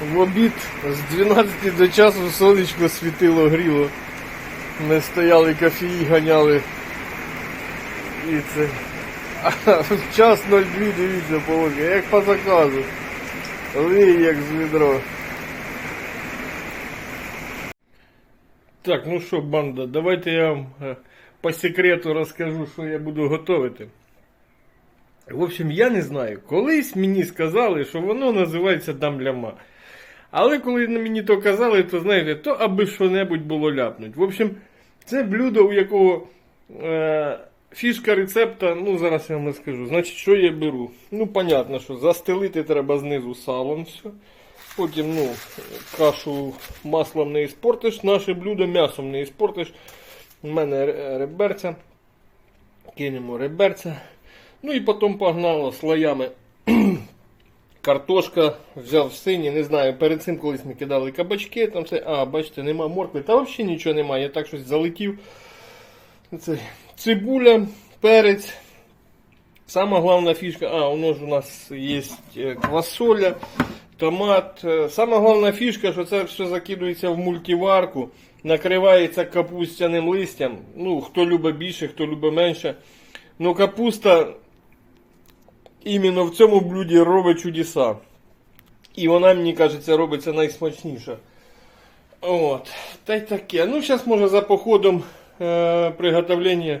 В обід з 12 до часу сонечко світило, гріло. Ми стояли, кофеї ганяли. І це. Час 02, дивіться, полоки, як по заказу. Лий, як з відро. Так, ну що, банда, давайте я вам е, по секрету розкажу, що я буду готувати. В общем, я не знаю. Колись мені сказали, що воно називається дамляма. Але коли мені то казали, то знаєте, то аби що-небудь було ляпнуть. В общем, це блюдо, у якого е, фішка рецепта, ну зараз я вам розкажу. Значить, що я беру? Ну, понятно, що застелити треба знизу салом все. Потім, ну, кашу маслом не іспортиш, наше блюдо м'ясом не іспортиш. У мене ре- реберця. Кинемо реберця. Ну і потім погнало слоями. Картошка взяв в сині, не знаю, перед цим колись ми кидали кабачки, там все, а, бачите, нема моркви, та взагалі нічого немає, я так щось залетів. Це цибуля, перець. Сама головна фішка, а, воно ж у нас є е, квасоля, томат. Е, Сама головна фішка, що це все закидується в мультиварку, накривається капустяним листям. Ну, хто любить більше, хто любить менше. Ну, капуста іменно в цьому блюді робить чудеса. І вона, мені кажеться, робиться найсмачніша. От. Та й таке. Ну, зараз, може, за походом е, приготовлення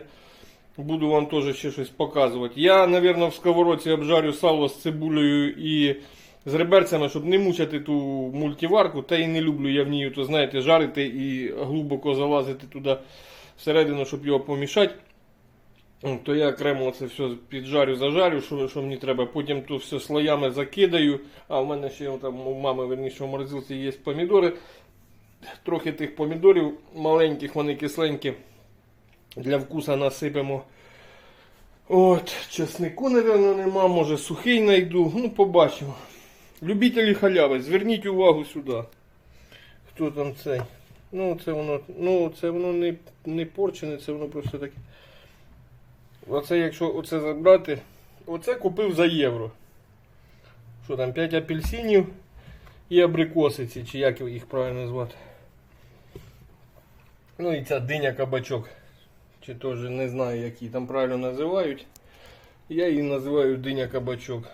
буду вам теж ще щось показувати. Я, мабуть, в сковородці обжарю сало з цибулею і з реберцями, щоб не мучити ту мультиварку. Та і не люблю я в ній, то знаєте, жарити і глибоко залазити туди всередину, щоб його помішати. М, То я окремо це все піджарю, зажарю, що, що мені треба. Потім то все слоями закидаю. А в мене ще там у мами верніше в морозилці є помідори. Трохи тих помідорів маленьких, вони кисленькі. Для вкуса насипемо. От, чеснику, напевно, нема, може сухий знайду. Ну, побачимо. Любителі халяви, зверніть увагу сюди. Хто там цей? Ну, це воно, ну, це воно не, не порчене, це воно просто таке. Оце якщо оце забрати, оце купив за євро. Що там, 5 апельсинів і абрикосиці, чи як їх правильно звати. Ну і ця диня кабачок. Чи теж не знаю, як її там правильно називають. Я її називаю диня кабачок.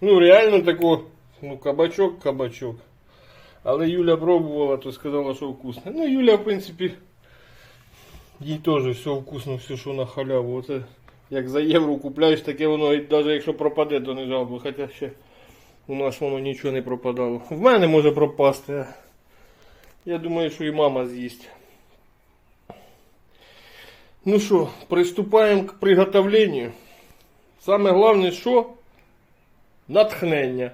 Ну, реально тако, ну, кабачок, кабачок. Але Юля пробувала, то сказала, що вкусно. Ну, Юля, в принципі, їй теж все вкусно, все, що на халяву. Оце як за євро купляєш, таке воно, і навіть якщо пропаде, то не жалко. Хоча ще у нас воно нічого не пропадало. В мене може пропасти. Я думаю, що і мама з'їсть. Ну що, приступаємо к приготовлению. Саме головне, що? Натхнення.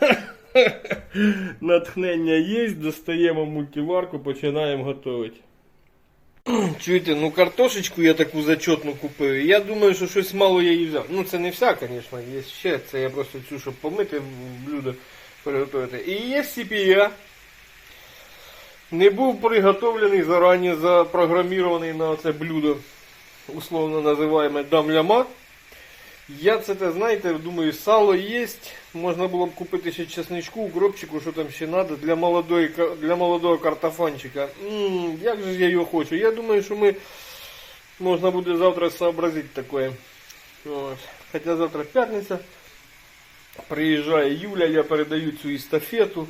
Натхнення є, достаємо мультиварку, починаємо готувати. Чуєте, ну картошечку я таку зачетну купив. Я думаю, що щось мало я її взяв. Ну це не вся, звісно, є ще. Це я просто цю, щоб помити блюдо приготувати. І є CPA. Не був приготовлений зарані запрограмірований на це блюдо, условно називаємо дамляма. Я це, те, знаєте, думаю, сало є. Можна було б купити ще чесничку, укропчику, що там ще треба для, молодої, для молодого картофанчика. М, як же я його хочу? Я думаю, що ми можна буде завтра сообразити таке. Хоча завтра п'ятниця. Приїжджає Юля, я передаю цю естафету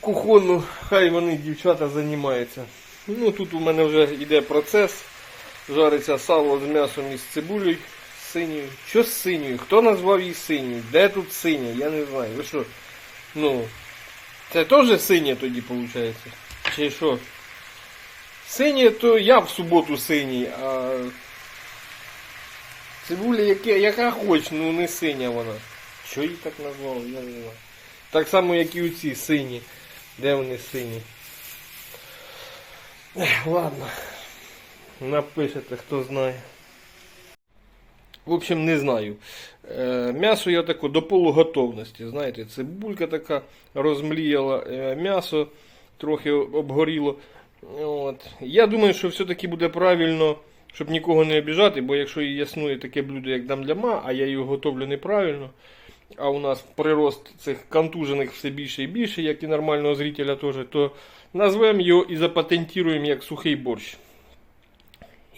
кухонну, хай вони дівчата займаються. Ну тут у мене вже йде процес. Жариться сало з м'ясом і з цибулею синьою. Що з синьою? Хто назвав її синьою? Де тут синя? Я не знаю. Ви що? Ну, це теж синє тоді виходить? Чи що? Синє, то я в суботу синій, а цибуля яке, яка хоч, ну не синя вона. Що її так назвали? Я не знаю. Так само, як і у ці сині. Де вони сині? Ех, ладно. Напишете, хто знає. В общем, не знаю. Е, м'ясо я тако до полуготовності. Знаєте, цибулька така розмліяла, е, м'ясо трохи обгоріло. От. Я думаю, що все-таки буде правильно, щоб нікого не обіжати, бо якщо існує таке блюдо, як дамляма, а я його готовлю неправильно, а у нас прирост цих контужених все більше і більше, як і нормального зрителя теж, то назвемо його і запатентуємо як сухий борщ.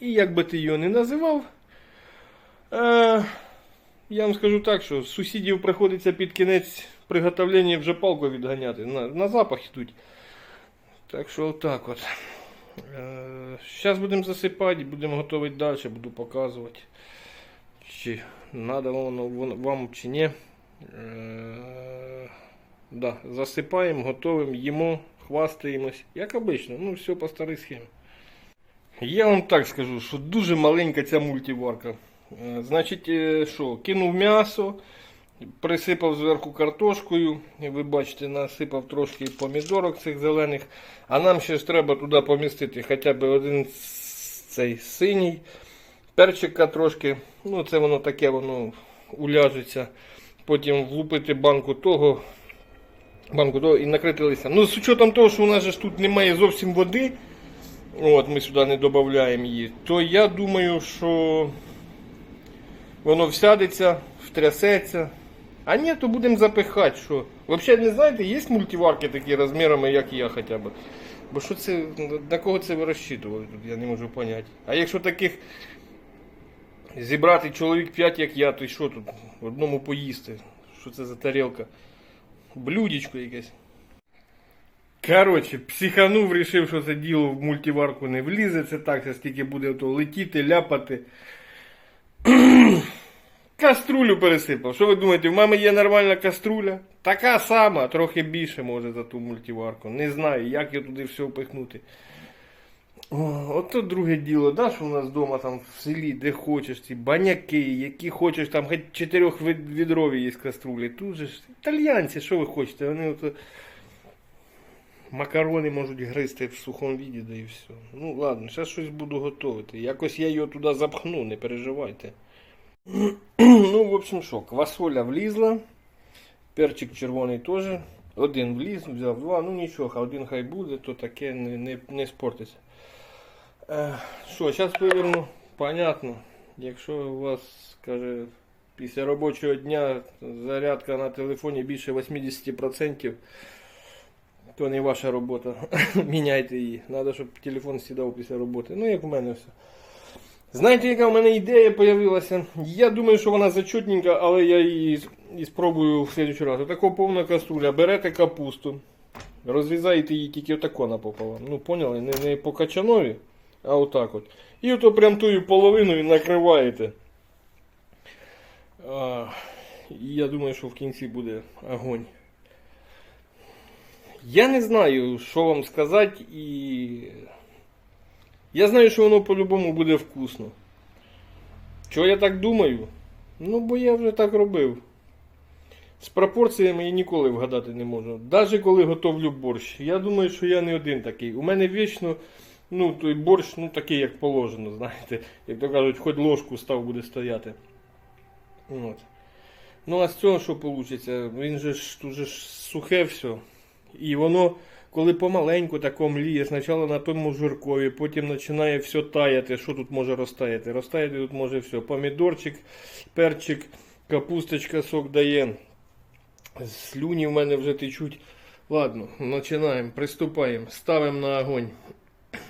І як би ти його не називав, я вам скажу так, що сусідів приходиться під кінець приготовлення вже палку відганяти. На, на запах йдуть. Так що отак от. Зараз будемо засипати, будемо готувати далі, буду показувати. Чи воно воно вам чи ні. Е, да, засипаємо, готуємо, їмо, хвастаємось. Як обично, ну все по старій схемі. Я вам так скажу, що дуже маленька ця мультиварка. Е, Значить, е, що, кинув м'ясо, присипав зверху картошкою. Ви бачите, насипав трошки помідорок цих зелених. А нам ще ж треба туди помістити хоча б один цей синій. Перчика трошки. Ну, це воно таке, воно уляжеться. Потім влупити банку того. Банку того і накрити листям. Ну, з учетом того, що у нас же тут немає зовсім води. От, ми сюди не додаємо її, то я думаю, що воно всядеться, втрясеться. А ні, то будемо запихати, що. Взагалі, не знаєте, є мультиварки такі розмірами, як я хоча б. Бо що це, на кого це ви розчитували тут, я не можу зрозуміти. А якщо таких зібрати чоловік 5, як я, то й що тут? Одному поїсти? Що це за тарілка? Блюдечко якесь. Коротше, психанув, рішив, що це діло в мультиварку не влізе. Це так, це стільки буде то летіти, ляпати. Каструлю пересипав. Що ви думаєте, в мами є нормальна каструля? Така сама, трохи більше може за ту мультиварку. Не знаю, як я туди все впихнути. Ото друге діло, да, що у нас вдома там в селі, де хочеш, ці баняки, які хочеш, там хоч чотирьох відрові є каструлі. Тут же ж італьянці, що ви хочете? Вони ото макарони можуть гризти в сухому віді, да і все. Ну ладно, зараз щось буду готувати. Якось я його туди запхну, не переживайте. ну, в общем, що, квасоля влізла, перчик червоний теж. Один вліз, взяв два, ну нічого, один хай буде, то таке не, не, не спортиться. Е, Що, зараз виверну, понятно. Якщо у вас, каже, після робочого дня зарядка на телефоні більше 80%, то не ваша робота. Міняйте її. Треба, щоб телефон сідав після роботи. Ну, як у мене все. Знаєте, яка в мене ідея з'явилася? Я думаю, що вона зачутненька, але я її і спробую в следующий раз. Отако повна каструля. Берете капусту, розрізаєте її тільки отако напополам. Ну, поняли? Не, не по качанові, а отак от. І ото прям тую половину і накриваєте. А, я думаю, що в кінці буде огонь. Я не знаю, що вам сказати, і я знаю, що воно по-любому буде вкусно. Чого я так думаю? Ну, бо я вже так робив. З пропорціями я ніколи вгадати не можу. Навіть коли готовлю борщ. Я думаю, що я не один такий. У мене вічно, ну, той борщ, ну такий, як положено, знаєте. Як то кажуть, хоч ложку став буде стояти. От. Ну, а з цього що вийде? Він же ж тут же ж сухе все. І воно, коли помаленьку тако мліє, спочатку на тому жиркові, потім починає все таяти. Що тут може розтаяти? Розтаяти тут може все. Помідорчик, перчик, капусточка сок дає. Слюні в мене вже течуть. Ладно, починаємо, приступаємо. Ставимо на огонь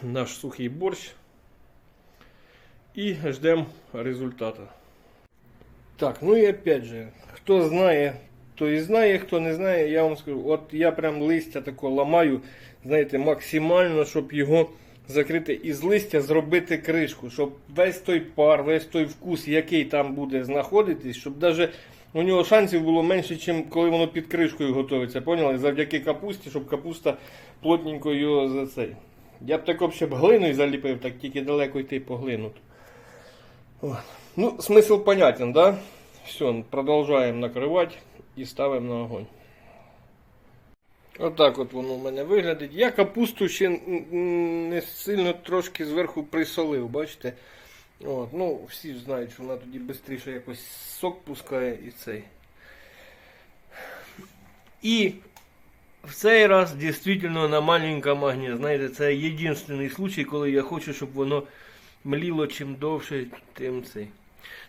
наш сухий борщ і ждемо результату. Так, ну і опять же, хто знає, то і знає, хто не знає, я вам скажу, от я прям листя тако ламаю, знаєте, максимально, щоб його закрити із листя, зробити кришку, щоб весь той пар, весь той вкус, який там буде знаходитись, щоб навіть у нього шансів було менше, ніж коли воно під кришкою готується. Поняли? Завдяки капусті, щоб капуста плотненько його за цей. Я б ще б глиною заліпив, так тільки далеко йти по глину. Ну, смысл понятен, да? Все, продолжаем накрывать и ставим на огонь. Отак от воно у мене виглядить. Я капусту ще не сильно трошки зверху присолив, бачите? От, ну, всі знають, що вона тоді швидше якось сок пускає і цей. І в цей раз дійсно на маленькому огні. Знаєте, це єдиний случай, коли я хочу, щоб воно мліло чим довше, тим цей.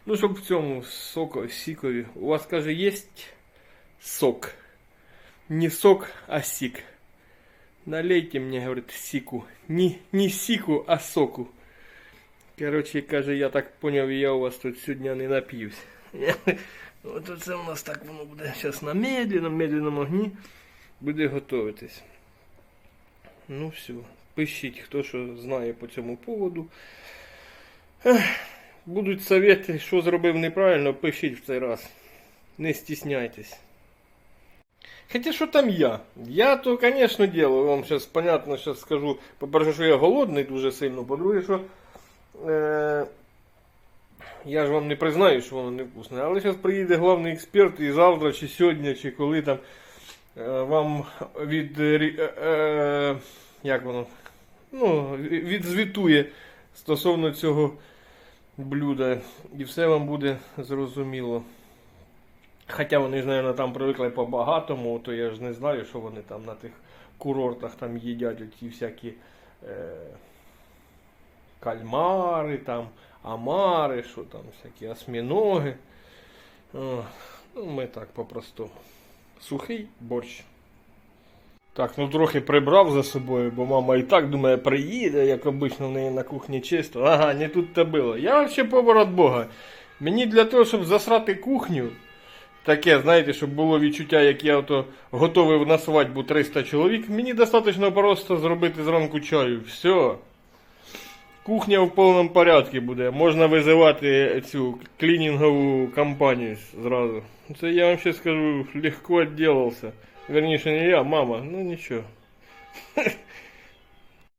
Ну, щоб в цьому соку, сікові. У вас, каже, є сок. Не сок, а сик. Налейте мне, говорит, сику. Не, не сику, а соку. Короче, каже, я так поняв, я у вас тут сьогодні не нап'юсь. От оце у нас так воно буде зараз на медленном, медленном огні буде готуватись. Ну все, пишіть, хто що знає по цьому поводу. Будуть совети, що зробив неправильно, пишіть в цей раз. Не стісняйтесь. Хотя що там я? Я то, конечно, делаю. Вам сейчас понятно, сейчас скажу. По-перше, що я голодний дуже сильно. По-друге, що е- я ж вам не признаю, що воно невкусне. Але зараз приїде головний експерт і завтра, чи сьогодні, чи коли там е- вам від е- е- як воно? Ну, відзвітує стосовно цього блюда. І все вам буде зрозуміло. Хоча вони ж, мабуть, там привикли по-багатому, то я ж не знаю, що вони там на тих курортах там їдять ті всякі е, кальмари, там, амари, що там, всякі осьміноги. О, ну, ми так по-простому. Сухий борщ. Так, ну трохи прибрав за собою, бо мама і так думає, приїде, як обично в неї на кухні чисто. Ага, не тут то було. Я взагалі повар від Бога. Мені для того, щоб засрати кухню, таке, знаєте, щоб було відчуття, як я ото готовий на свадьбу 300 чоловік, мені достатньо просто зробити зранку чаю. Все. Кухня в повному порядку буде. Можна визивати цю клінінгову компанію зразу. Це я вам ще скажу, легко відділився. Верніше не я, мама, ну нічого.